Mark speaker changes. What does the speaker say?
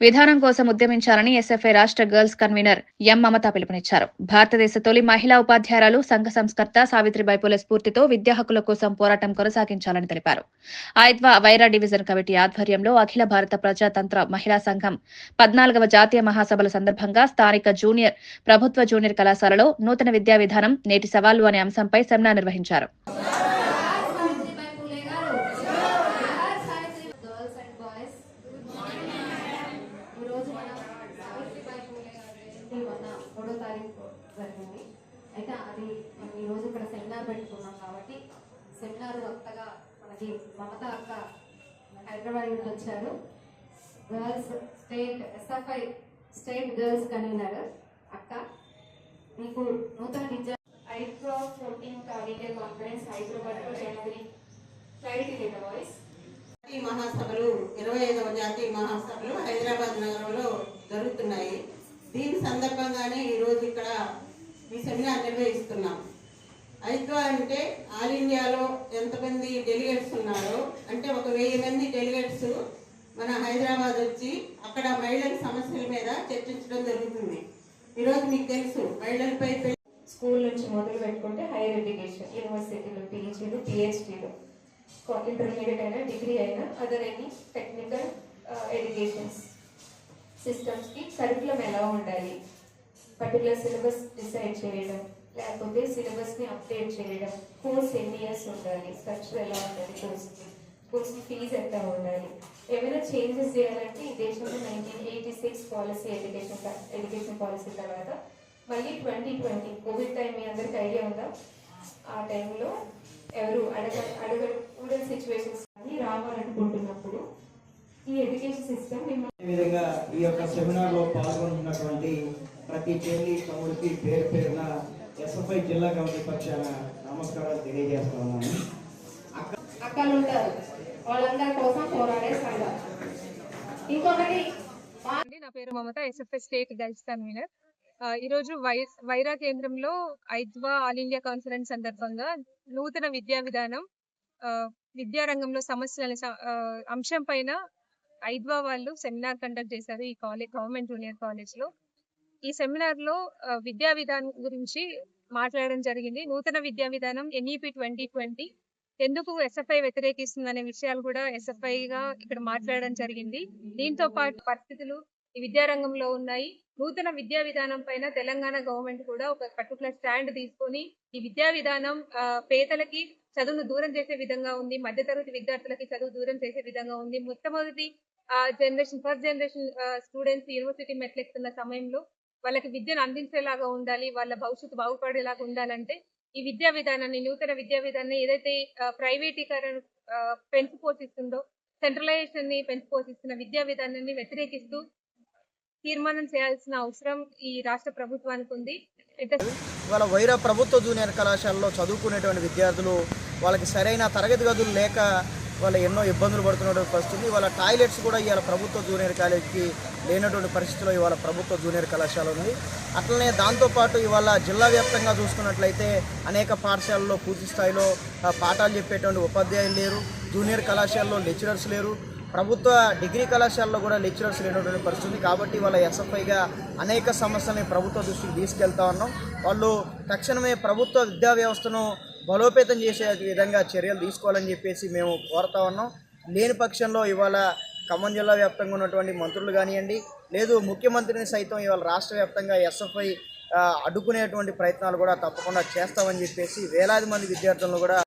Speaker 1: విధానం కోసం ఉద్యమించాలని ఎస్ఎఫ్ఐ రాష్ట్ర గర్ల్స్ కన్వీనర్ ఎం మమత పిలుపునిచ్చారు. భారతదేశ తొలి మహిళా ఉపాధ్యాయురాలు సంఘ సంస్కర్త సావిత్రిబాయి పూలే స్ఫూర్తితో విద్యా హక్కుల కోసం పోరాటం కొనసాగించాలని తెలిపారు. ఆయిత్వా వైరా డివిజన్ కమిటీ ఆధ్వర్యంలో అఖిల భారత ప్రజాతంత్ర మహిళా సంఘం పద్నాలుగవ జాతీయ మహాసభల సందర్భంగా స్థానిక జూనియర్ ప్రభుత్వ జూనియర్ కళాశాలలో నూతన విద్యా విధానం నేటి సవాళ్ళు అనే అంశంపై సెమినార్ నిర్వహించారు
Speaker 2: సావిత్రిబాయి పూలే గారు సావిత్రి గర్ల్స్ అండ్ బాయ్స్ ఈరోజు మన సావిత్రిబాయి పూలే గారి జయంతి మొన్న మూడో తారీఖు జరిగింది. అయితే అది మనం ఈరోజు ఇక్కడ సెమినార్ పెట్టుకున్నాం కాబట్టి సెమినార్ కొత్తగా మనకి మమత అక్క హైదరాబాద్ నుండి వచ్చారు. Girls state SFI state girls convener అక్క. మీకు నూతన విద్యా
Speaker 3: ఐక్రో ఫోర్టీన్ కార్డియల్ కాన్ఫరెన్స్ హైదరాబాద్లో జనవరి క్లారిటీ లేదా వాయిస్
Speaker 4: జాతీయ మహాసభలు ఇరవై ఐదవ జాతీయ మహాసభలు హైదరాబాద్ నగరంలో జరుగుతున్నాయి దీని సందర్భంగానే ఈరోజు ఇక్కడ ఈ సెమినార్ నిర్వహిస్తున్నాం. ఐద్వా అంటే ఆల్ ఇండియాలో ఎంతమంది డెలిగేట్స్ ఉన్నారో అంటే ఒక వెయ్యి మంది డెలిగేట్స్ మన హైదరాబాద్ వచ్చి అక్కడ మహిళల సమస్యల మీద చర్చించడం జరుగుతుంది. ఈరోజు మీకు తెలుసు మహిళలపై
Speaker 3: స్కూల్ నుంచి మొదలు పెట్టుకుంటే హైయర్ ఎడ్యుకేషన్ యూనివర్సిటీలు పీజీలు పిహెచ్డీలు ఇంటర్మీడియట్ అయినా డిగ్రీ అయినా అదర్ ఎనీ టెక్నికల్ ఎడ్యుకేషన్స్. సిస్టమ్స్కి కరికులం ఎలా ఉండాలి? పర్టికులర్ సిలబస్ డిసైడ్ చేయడం లేకపోతే సిలబస్ని అప్డేట్ చేయడం కోర్స్ ఎన్ని ఇయర్స్ ఉండాలి స్ట్రక్చర్ ఎలా ఉండాలి కోర్స్కి కోర్స్ ఫీజు ఎంత ఉండాలి ఏమైనా చేంజెస్ చేయాలంటే ఈ దేశంలో nineteen eighty six policy education education policy తర్వాత మళ్ళీ ట్వంటీ ట్వంటీ కోవిడ్ టైం మీ అందరికి ఐడియా ఉందా? ఆ టైంలో ఎవరు అడగ అడగ స్టూడెంట్ సిచ్యువేషన్స్ అన్ని ఈ ఎడ్యుకేషన్ సిస్టమ్ మిమ్మల్ని
Speaker 5: ఈ విధంగా ఈ యొక్క సెమినార్లో పాల్గొంటున్నటువంటి ప్రతి చెల్లి తమ్ముడికి పేరు పేరున ఎస్ఎఫ్ఐ జిల్లా కమిటీ పక్షాన నమస్కారాలు తెలియజేస్తా ఉన్నాను.
Speaker 2: అక్కలు ఉంటారు వాళ్ళందరి కోసం పోరాడే సంఘం. ఇంకొకటి
Speaker 6: అండి నా పేరు Mamata SFS state girls convener. ఆ, ఈరోజు వై వైరా కేంద్రంలో ఐద్వా ఆల్ ఇండియా కాన్ఫరెన్స్ సందర్భంగా నూతన విద్యా విధానం విద్యారంగంలో సమస్యల అంశం పైన ఐద్వా వాళ్ళు సెమినార్ కండక్ట్ చేశారు ఈ కాలేజ్ గవర్నమెంట్ జూనియర్ కాలేజ్లో ఈ సెమినార్లో విద్యా విధానం గురించి మాట్లాడడం జరిగింది. నూతన విద్యా విధానం ఎన్ఈపి ట్వంటీ ట్వంటీ. ఎందుకు ఎస్ఎఫ్ఐ వ్యతిరేకిస్తుంది అనే విషయాలు కూడా ఎస్ఎఫ్ఐ గా ఇక్కడ మాట్లాడడం జరిగింది. దీంతో పాటు పరిస్థితులు ఈ విద్యారంగంలో ఉన్నాయి. నూతన విద్యా విధానం పైన తెలంగాణ గవర్నమెంట్ కూడా ఒక పర్టికులర్ స్టాండ్ తీసుకొని ఈ విద్యా విధానం ఆ, పేదలకి చదువును దూరం చేసే విధంగా ఉంది మధ్యతరగతి విద్యార్థులకి చదువు దూరం చేసే విధంగా ఉంది. మొట్టమొదటి generation first generation students university మెట్లెక్కుతున్న సమయంలో వాళ్ళకి విద్యను అందించేలాగా ఉండాలి వాళ్ళ భవిష్యత్తు బాగుపడేలాగా ఉండాలంటే ఈ విద్యా విధానాన్ని నూతన విద్యా విధానాన్ని ఏదైతే ప్రైవేటీకరణ పెంచు పోషిస్తుందో సెంట్రలైజేషన్ని పెంచు పోషిస్తున్న విద్యా విధానాన్ని వ్యతిరేకిస్తూ తీర్మానం చేయాల్సిన అవసరం ఈ రాష్ట్ర ప్రభుత్వానికి ఉంది.
Speaker 7: ఇవాళ వైరా ప్రభుత్వ జూనియర్ కళాశాలలో చదువుకునేటువంటి విద్యార్థులు వాళ్ళకి సరైన తరగతి గదులు లేక వాళ్ళ ఎన్నో ఇబ్బందులు పడుతున్నటువంటి పరిస్థితి ఇవాళ టాయిలెట్స్ కూడా ఇవాళ ప్రభుత్వ జూనియర్ కాలేజీకి లేనటువంటి పరిస్థితిలో ఇవాళ ప్రభుత్వ జూనియర్ కళాశాల ఉంది. అట్లనే దాంతోపాటు ఇవాళ జిల్లా వ్యాప్తంగా చూసుకున్నట్లయితే అనేక పాఠశాలల్లో పూర్తి స్థాయిలో పాఠాలు చెప్పేటువంటి ఉపాధ్యాయులు లేరు. జూనియర్ కళాశాలలో లెక్చరర్స్ లేరు. ప్రభుత్వ డిగ్రీ కళాశాలలో కూడా లెక్చరర్స్ లేనటువంటి పరిస్థితి కాబట్టి వాళ్ళ ఎస్ఎఫ్ఐగా అనేక సమస్యల్ని ప్రభుత్వ దృష్టికి తీసుకెళ్తా ఉన్నాం. వాళ్ళు తక్షణమే ప్రభుత్వ విద్యా వ్యవస్థను బలోపేతం చేసే విధంగా చర్యలు తీసుకోవాలని చెప్పేసి మేము కోరుతా ఉన్నాం. లేని పక్షంలో ఇవాళ ఖమ్మం జిల్లా వ్యాప్తంగా ఉన్నటువంటి మంత్రులు కానివ్వండి లేదు ముఖ్యమంత్రిని సైతం ఇవాళ రాష్ట్ర వ్యాప్తంగా ఎస్ఎఫ్ఐ అడ్డుకునేటువంటి ప్రయత్నాలు కూడా తప్పకుండా చేస్తామని చెప్పేసి వేలాది మంది విద్యార్థులను కూడా